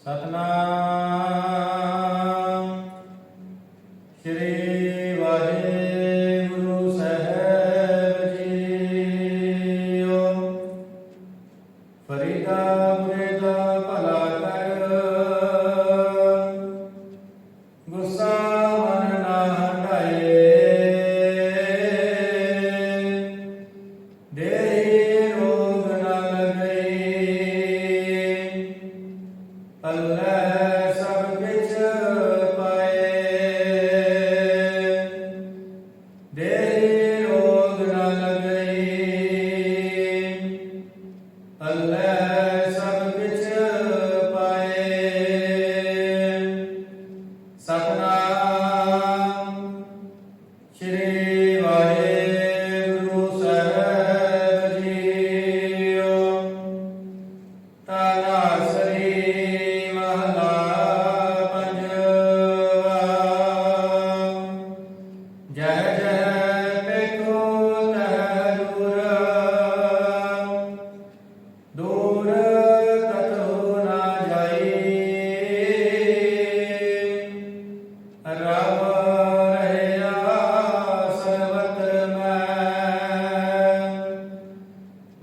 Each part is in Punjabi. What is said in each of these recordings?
ਸਤਨਾਮ। ਸ੍ਰੀ ਵਾਹਿਗੁਰੂ ਸਾਹਿਬ ਜੀਓ। ਫਰੀਦਾ ਮੁਰਦਾ ਭਲਾ ਕਰ। ਗੁੱਸਾ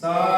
Só